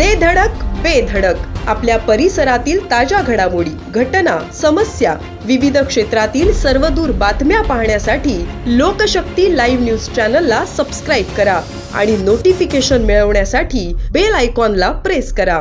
दे धडक बेधडक आपल्या परिसरातील ताज्या घडामोडी घटना समस्या विविध क्षेत्रातील सर्वदूर बातम्या पाहण्यासाठी लोकशक्ती लाईव्ह न्यूज चॅनलला सबस्क्राईब करा आणि नोटिफिकेशन मिळवण्यासाठी बेल आयकॉनला प्रेस करा.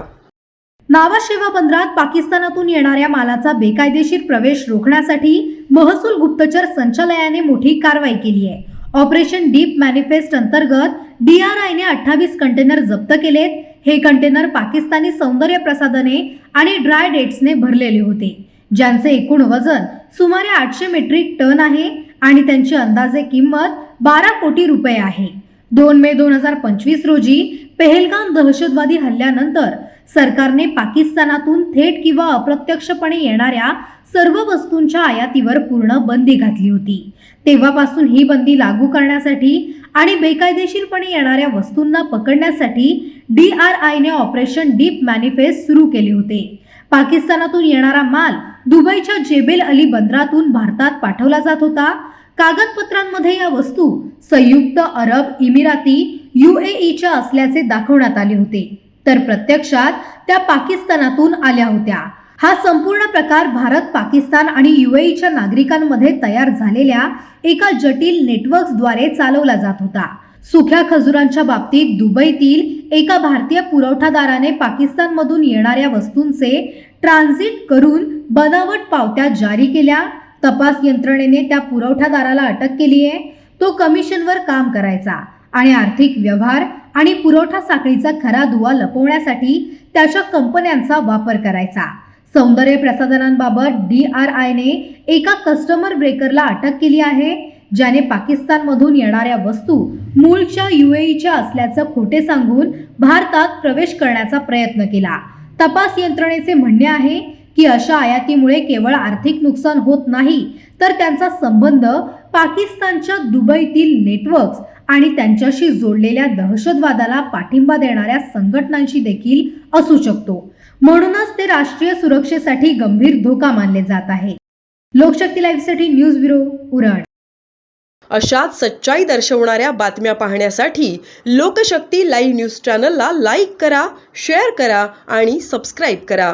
नावाशेवा बंदरात पाकिस्तानातून येणाऱ्या मालाचा बेकायदेशीर प्रवेश रोखण्यासाठी महसूल गुप्तचर संचालयाने मोठी कारवाई केली आहे. ऑपरेशन डीप मॅनिफेस्ट अंतर्गत डी आर आयने अठ्ठावीस कंटेनर जप्त केलेत. हे कंटेनर पाकिस्तानी सौंदर्य प्रसाधने आणि ड्राय डेट्सने भरलेले होते. ज्यांचे एकूण वजन सुमारे आठशे मेट्रिक टन आहे आणि त्यांची अंदाजे किंमत बारा कोटी रुपये आहे. दोन मे दोन हजार पंचवीस रोजी पेहलगाम दहशतवादी हल्ल्यानंतर सरकारने पाकिस्तानातून थेट किंवा अप्रत्यक्षपणे येणाऱ्या सर्व वस्तूंच्या आयातीवर पूर्ण बंदी घातली होती. तेव्हापासून ही बंदी लागू करण्यासाठी आणि बेकायदेशीरपणे येणाऱ्या वस्तूंना पकडण्यासाठी डी आर आयने ऑपरेशन डीप मॅनिफेस्ट सुरू केले होते. पाकिस्तानातून येणारा माल दुबईच्या जेबेल अली बंदरातून भारतात पाठवला जात होता. कागदपत्रांमध्ये या वस्तू संयुक्त अरब इमिराती युएईच्या असल्याचे दाखवण्यात आले होते. तर प्रत्यक्षात त्या पाकिस्तानातून आल्या होत्या. हा संपूर्ण प्रकार भारत पाकिस्तान आणि युएईच्या नागरिकांमध्ये तयार झालेल्या एका जटिल नेटवर्क्सद्वारे चालवला जात होता. सुख्या खजुरांच्या बाबतीत दुबईतील एका भारतीय पुरवठादाराने पाकिस्तानमधून येणाऱ्या वस्तूंचे ट्रान्झिट करून बनावट पावत्या जारी केल्या. तपास यंत्रणेने त्या पुरवठादाराला अटक केली आहे तो कमिशनवर काम करायचा. आणि आर्थिक व्यवहार आणि पुरवठा साखळीचा खरा दुवा लपवण्यासाठी त्याच्या कंपन्यांचा वापर करायचा. सौंदर्य प्रसाधनांबाबत डी आर आयने एका कस्टमर ब्रेकरला अटक केली आहे ज्याने पाकिस्तानमधून येणाऱ्या वस्तू मूळच्या युएईच्या असल्याचं खोटे सांगून भारतात प्रवेश करण्याचा प्रयत्न केला. तपास यंत्रणेचे म्हणणे आहे की अशा आयातीमुळे केवळ आर्थिक नुकसान होत नाही तर त्यांचा संबंध पाकिस्तानच्या दुबईतील नेटवर्क्स आणि त्यांच्याशी जोडलेल्या दहशतवादाला पाठिंबा देणाऱ्या संघटनांशी देखील असू शकतो. म्हणूनच ते राष्ट्रीय सुरक्षेसाठी गंभीर धोका मानले जात आहे. लोकशक्ती लाईव्हसाठी न्यूज ब्युरो उरण. अशाच सच्चाई दर्शवणाऱ्या बातम्या पाहण्यासाठी लोकशक्ती लाईव्ह न्यूज चॅनलला लाईक करा शेअर करा आणि सबस्क्राईब करा.